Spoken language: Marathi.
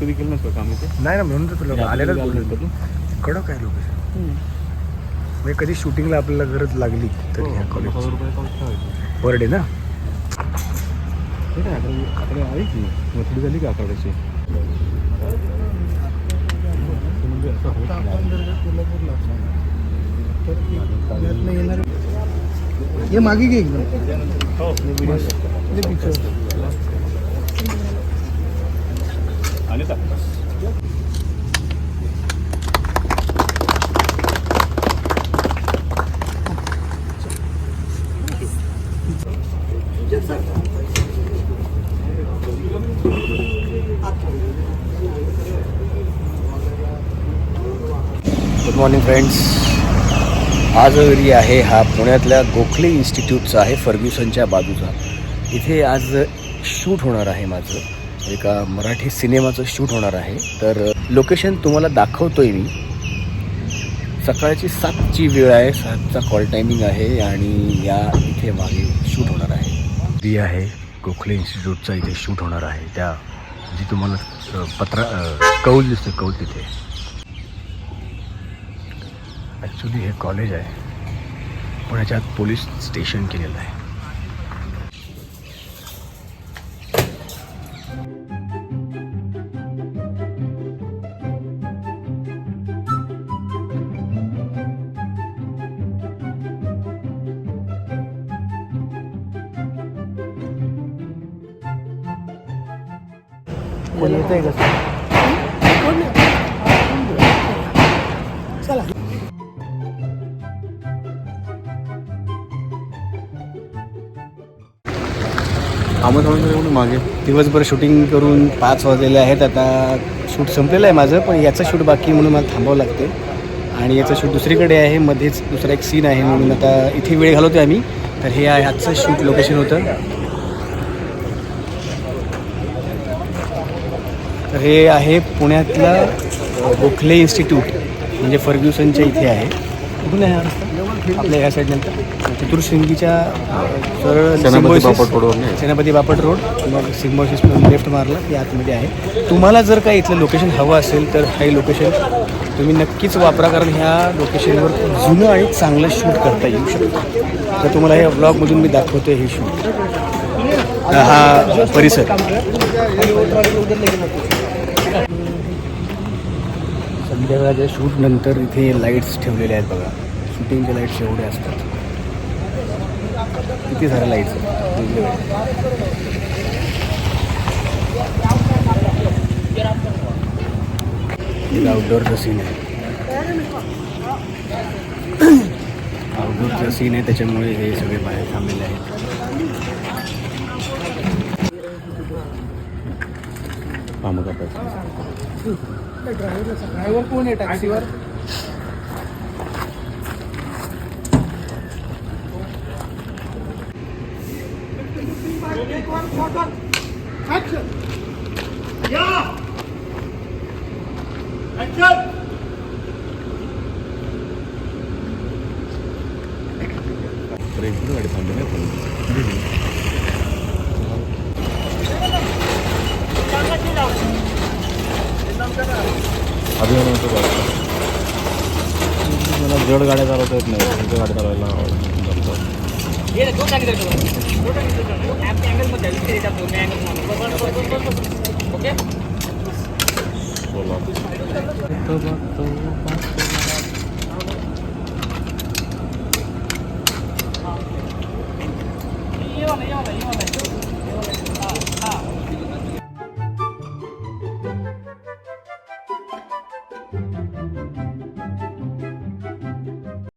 कधी केलं नसतं काम इथे? नाही ना म्हणून तर तुला आलेलाच बोललो बोलतो कडक आहे लोकेशन म्हणजे कधी शूटिंगला आपल्याला गरज लागली तरी ह्या हजार कॉलेज रुपये का ठेवायचे पर डे ना? ठीक आहे आकडे आकडे आहे की झाली का आकड्याची? म्हणजे असं होत नाही. ये मागे घे एकदम. हो. आणि गुड मॉर्निंग फ्रेंड्स आज एरिया आहे हा पुण्यातल्या गोखले इन्स्टिट्यूटचा आहे फर्ग्युसनच्या बाजूचा. इथे आज शूट होणार आहे माझं. एका मराठी सिनेमाचं शूट होणार आहे. तर लोकेशन तुम्हाला दाखवतोय मी. सकाळची सातची वेळ आहे सातचा कॉल टायमिंग आहे आणि या इथे मागे शूट होणार आहे. ती आहे गोखले इन्स्टिट्यूटचा इथे शूट होणार आहे. त्या जी तुम्हाला पत्रा कौल दिसते कौल तिथे. ॲक्च्युली हे कॉलेज आहे. पुण्याच्या याच्यात पोलीस स्टेशन केलेलं आहे. कोणी येतंय का? चला म्हणून मागे दिवसभर शूटिंग करून पाच वाजलेले आहेत. आता शूट संपलेलं आहे माझं पण याचं शूट बाकी म्हणून मला थांबावं लागते आणि याचं शूट दुसरीकडे आहे मध्येच दुसरा एक सीन आहे म्हणून आता इथे वेळ घालवतो आम्ही. तर हे आहे आजचं शूट लोकेशन होतं. तर हे आहे पुण्यातलं गोखले इन्स्टिट्यूट म्हणजे फर्ग्युसनच्या इथे आहे. कुठून आहे हा रस्ता? आपल्या ह्या साईडनंतर चतुर्शृंगीच्या सरळ सेनापती बापट. सेनापती रोड मग सिम्बॉसिस लेफ्ट मारला की आतमध्ये आहे. तुम्हाला जर काही इथलं लोकेशन हवं असेल तर हे लोकेशन तुम्ही नक्कीच वापरा कारण ह्या लोकेशनवर जुनं आणि चांगलं शूट करता येऊ शकतं. तर तुम्हाला ह्या ब्लॉगमधून मी दाखवतोय हे शूट हा परिसर. संध्याकाळच्या शूट नंतर इथे लाईट्स ठेवलेले आहेत बघा. शूटिंगच्या लाईट्स एवढे असतात. किती साऱ्या लाईट्स आउटडोअरचं सीन आहे. आउटडोअरचं सीन आहे त्याच्यामुळे हे सगळे बाहेर थांबलेले आहेत. कामं करतात ड्रायव्हर कोण आहे टॅक्सीवर? तर एक गाडी थांबली नाही ಜೋಡು ಗಾಡಿ ತರೋದು ಇದು ಗಾಡಿ ತರೋ ಎಲ್ಲ ಓಕೆ